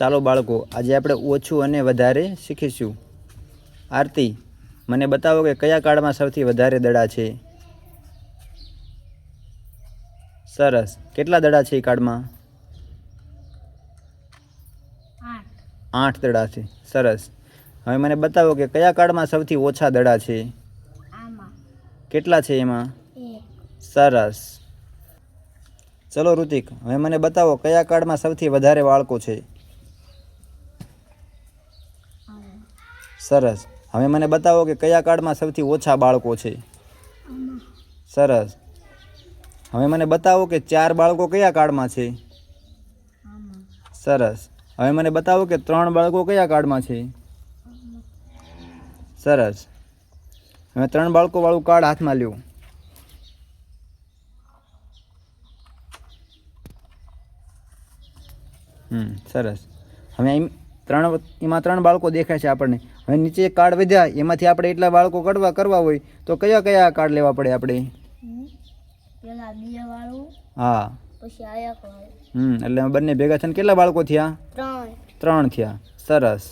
ચાલો બાળકો, આજે આપણે ઓછું અને વધારે શીખીશું. આરતી, મને બતાવો કે કયા કાર્ડમાં સૌથી વધારે દડા છે? સરસ. કેટલા દડા છે એ કાર્ડમાં આઠ દડા છે. સરસ. હવે મને બતાવો કે કયા કાર્ડમાં સૌથી ઓછા દડા છે? કેટલા છે એમાં? સરસ. ચલો ઋતિક, હવે મને બતાવો કયા કાર્ડમાં સૌથી વધારે બાળકો છે? સરસ. હવે મને બતાવો કે કયા કાર્ડમાં સૌથી ઓછા બાળકો છે? સરસ. હવે મને બતાવો કે ચાર બાળકો કયા કાર્ડમાં છે? સરસ. હવે મને બતાવો કે ત્રણ બાળકો કયા કાર્ડમાં છે? સરસ. હવે ત્રણ બાળકો વાળું કાર્ડ હાથમાં લ્યો. હમ, સરસ. હવે ત્રણ એમાં ત્રણ બાળકો દેખાય છે આપણને. હવે નીચે કાર્ડ વધ્યા એમાંથી આપણે એટલા બાળકો કડવા કરવા હોય તો કયા કયા કાર્ડ લેવા પડે આપણે? હા. હમ એટલે બંને ભેગા થઈને કેટલા બાળકો થયા? ત્રણ થયા. સરસ.